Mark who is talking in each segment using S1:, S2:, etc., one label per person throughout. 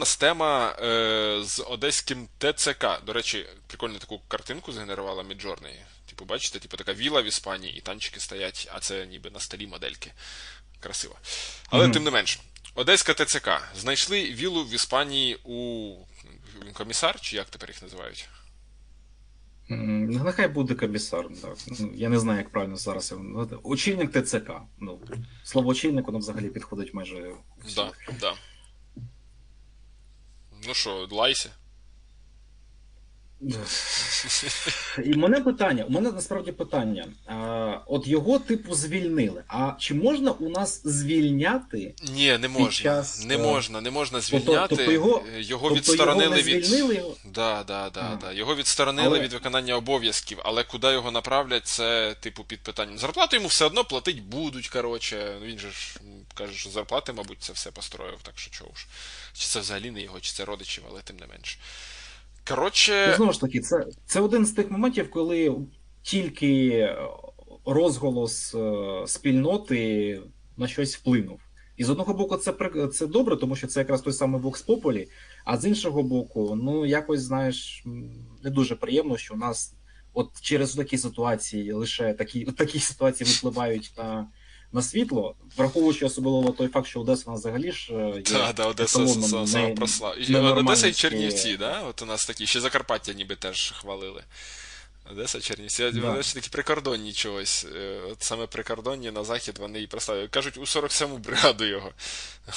S1: нас тема е, з одеським ТЦК. До речі, прикольну таку картинку згенерувала Midjourney. Типу, бачите, типу така віла в Іспанії, і танчики стоять, а це ніби на столі модельки. Красиво. Але mm-hmm. тим не менш, Одеська ТЦК. Знайшли вілу в Іспанії у комісар, чи як тепер їх називають?
S2: Нехай буде комісар. Так. Ну, я не знаю, як правильно зараз. Очільник ТЦК. Ну, Слово очільник, воно взагалі підходить майже.
S1: Да, да. Ну що, лайся?
S2: І мене питання, у мене насправді питання. А, От його типу звільнили. А чи можна у нас звільняти?
S1: Ні, не можна. Час... Не е, можна, не можна тобто, звільняти. Тобто його його тобто відсторонили його від. Його? Да, да, да, да. Його відсторонили але... від виконання обов'язків, але куди його направлять, це типу під питанням. Зарплату йому все одно платить будуть. Коротше, він же ж каже, що зарплати, мабуть, це все построїв, так що чого ж. Чи це взагалі не його, чи це родичів, але тим не менш. Коротше.
S2: Ну, знову ж таки, це це один з тих моментів, коли тільки розголос е, спільноти на щось вплинув. І з одного боку, це це добре, тому що це якраз той самий Vox Populi, а з іншого боку, ну якось знаєш, не дуже приємно, що у нас от через такі ситуації лише такі такі ситуації випливають на на світло, враховуючи особливо той факт, що Одеса взагалі ж е, є
S1: да, да, Одеса саме просла. Одеса і Чернівці, да? От у нас такі, ще Закарпаття ніби теж хвалили. Одеса, Чернівці. Да. Вони такі прикордонні чогось. Е, от саме прикордонні на захід вони і прославили. Кажуть, у 47-му бригаду його.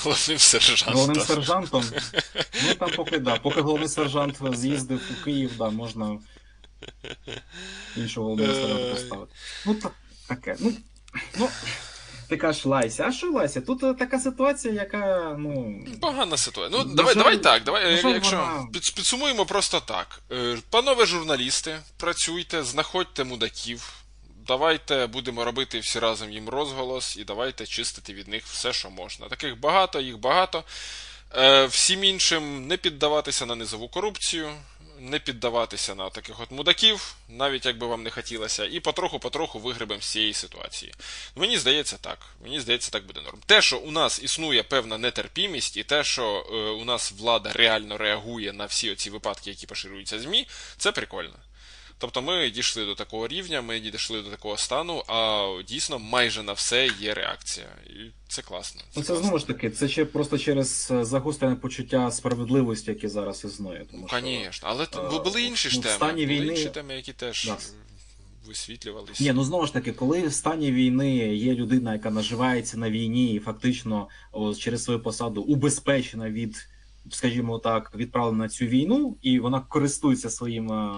S1: Головним сержантом.
S2: Головним сержантом. Ну там поки да, поки головний сержант з'їздив у Київ, да, можна іншого головного сержанта поставити. Ну, так, таке. Ну, кажеш Лайся. А що Лайся? Тут е, така ситуація, яка. ну...
S1: Погана ситуація. Ну, давай жаль, давай так. давай, Якщо вона... підсумуємо просто так. Е, панове журналісти, працюйте, знаходьте мудаків. Давайте будемо робити всі разом їм розголос, і давайте чистити від них все, що можна. Таких багато, їх багато. Е, всім іншим не піддаватися на низову корупцію не піддаватися на таких от мудаків, навіть як би вам не хотілося, і потроху-потроху вигребемо з цієї ситуації. Мені здається так. Мені здається, так буде норм. Те, що у нас існує певна нетерпімість, і те, що е, у нас влада реально реагує на всі оці випадки, які поширюються ЗМІ, це прикольно. Тобто ми дійшли до такого рівня, ми дійшли до такого стану, а дійсно майже на все є реакція. І це класно.
S2: Це, ну, це знову ж таки, це ще просто через е, загострене почуття справедливості, яке зараз існує. Тому
S1: що, Звісно, але а, були інші ж ну, теми. Були війни... інші теми, які теж. Да. Висвітлювалися.
S2: Ні, ну знову ж таки, коли в стані війни є людина, яка наживається на війні і фактично о, через свою посаду убезпечена від, скажімо так, відправлена на цю війну, і вона користується своїм е,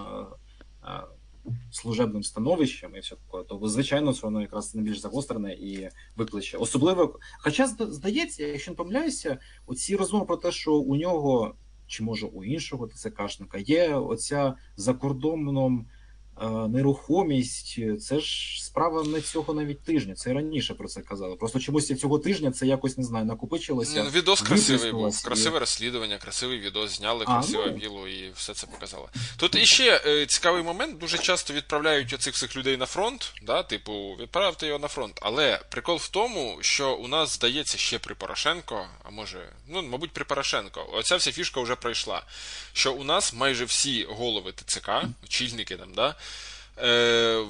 S2: служебним становищем і все таке, то звичайно це воно якраз найбільш загострене і викличе. Особливо, хоча здається, якщо не помиляюся, оці розмови про те, що у нього чи може у іншого ТЦКшника є оця за кордоном нерухомість це ж справа не цього навіть тижня. Це раніше про це казали. Просто чомусь цього тижня це якось не знаю, накопичилося.
S1: Ну, відос красивий був, красиве розслідування, красивий відос зняли, красиве ну... віло і все це показало. Тут іще е, цікавий момент. Дуже часто відправляють оцих всіх людей на фронт. да, Типу, відправте його на фронт. Але прикол в тому, що у нас здається ще при Порошенко, а може, ну мабуть, при Порошенко. Оця вся фішка вже пройшла. Що у нас майже всі голови ТЦК, очільники там, да е,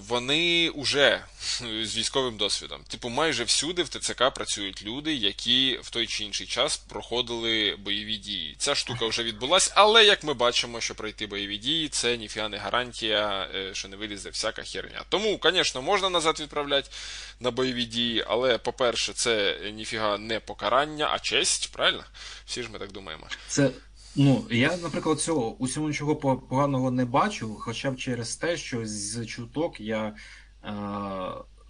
S1: вони вже з військовим досвідом. Типу, майже всюди в ТЦК працюють люди, які в той чи інший час проходили бойові дії. Ця штука вже відбулася, але як ми бачимо, що пройти бойові дії, це ніфіга не гарантія, е, що не вилізе всяка херня. Тому, звісно, можна назад відправляти на бойові дії, але, по-перше, це ніфіга не покарання, а честь, правильно? Всі ж ми так думаємо.
S2: Це Ну, я, наприклад, цього усьому нічого поганого не бачу, хоча б через те, що з чуток я е,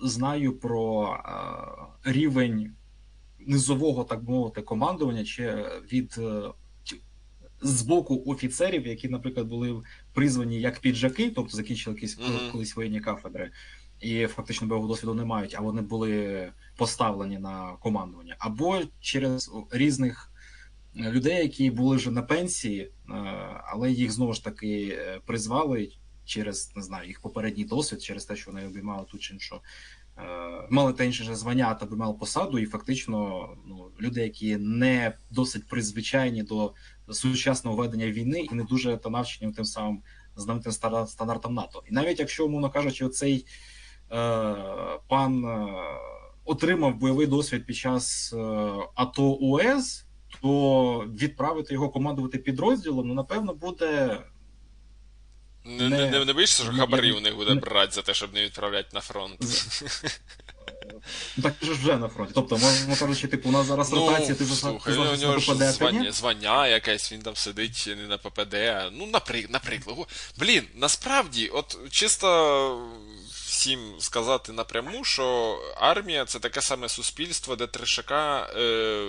S2: знаю про е, рівень низового, так мовити, командування чи від е, з боку офіцерів, які, наприклад, були призвані як піджаки, тобто закінчили якісь mm-hmm. колись воєнні кафедри, і фактично бойового досвіду не мають, а вони були поставлені на командування, або через різних людей, які були вже на пенсії, е, але їх знову ж таки е, призвали через не знаю їх попередній досвід, через те, що вони обіймали ту чи іншу мали те інше звання та би мали посаду, і фактично ну, люди, які не досить призвичайні до сучасного ведення війни і не дуже та навчені тим самим знаменитим стандартам НАТО. І навіть якщо, умовно кажучи, оцей е, пан е, отримав бойовий досвід під час е, АТО ОС, то відправити його командувати підрозділом, ну напевно, буде
S1: Не,
S2: Не-
S1: не, не, боїшся, що хабарі у них буде
S2: не-
S1: брати за те, щоб не відправляти на фронт.
S2: Ну, так ти ж вже на фронті. Тобто, можна кажучи, типу, у нас зараз
S1: Ну,
S2: ротація, ти вже
S1: слухай,
S2: ти
S1: ну, у нього ж звання, звання якесь, він там сидить не на ППД. Ну, наприклад, наприклад. Блін, насправді, от чисто всім сказати напряму, що армія це таке саме суспільство, де трешака е,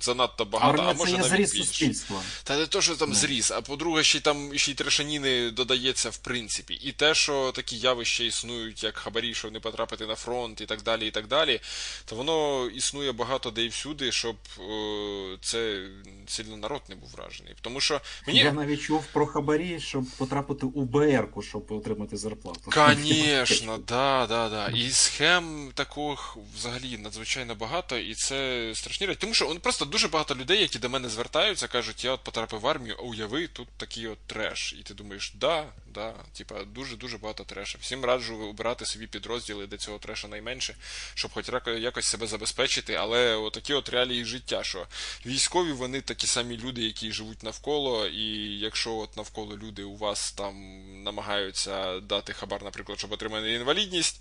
S1: занадто багато,
S2: Армія
S1: а може навіть
S2: зріз
S1: більше.
S2: суспільства.
S1: Та не то, що там
S2: Ну.
S1: зріс, а по-друге, ще й там ще й трешаніни додається в принципі. І те, що такі явища існують, як хабарі, щоб не потрапити на фронт, і так далі, і так далі, то воно існує багато де і всюди, щоб е, це сильно народ не був вражений. Тому що мені.
S2: Я навіть чув про хабарі, щоб потрапити у БР-ку, щоб отримати зарплату.
S1: Конечно, да, да, да. І схем таких взагалі надзвичайно багато, і це страшні речі. Тому що он, просто дуже багато людей, які до мене звертаються, кажуть, я от потрапив в армію, а уяви, тут такий от треш. І ти думаєш, да, да, типа дуже-дуже багато треша. Всім раджу обирати собі підрозділи, де цього треша найменше, щоб хоч якось себе забезпечити, але отакі от реалії життя, що військові вони такі самі люди, які живуть навколо, і якщо от навколо люди у вас там намагаються дати хабар, наприклад, щоб отримати інвалідність,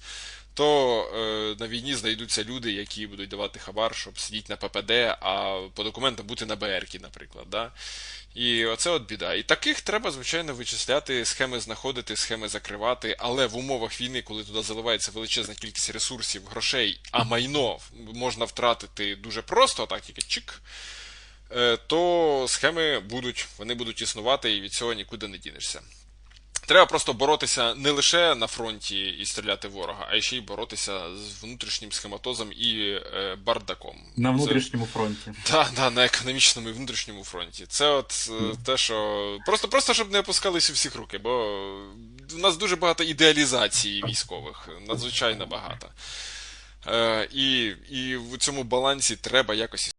S1: то е, на війні знайдуться люди, які будуть давати хабар, щоб сидіти на ППД, а по документам бути на БРКі, наприклад. Да? І оце от біда. І таких треба, звичайно, вичисляти, схеми знаходити, схеми закривати, але в умовах війни, коли туди заливається величезна кількість ресурсів, грошей, а майно можна втратити дуже просто, так тільки чик. е, То схеми будуть, вони будуть існувати і від цього нікуди не дінешся. Треба просто боротися не лише на фронті і стріляти ворога, а ще й боротися з внутрішнім схематозом і е, бардаком.
S2: На внутрішньому фронті.
S1: так, да, на економічному і внутрішньому фронті. Це от е, те, що. Просто, просто щоб не опускались у всіх руки, бо в нас дуже багато ідеалізації військових, надзвичайно багато. Е, і, і в цьому балансі треба якось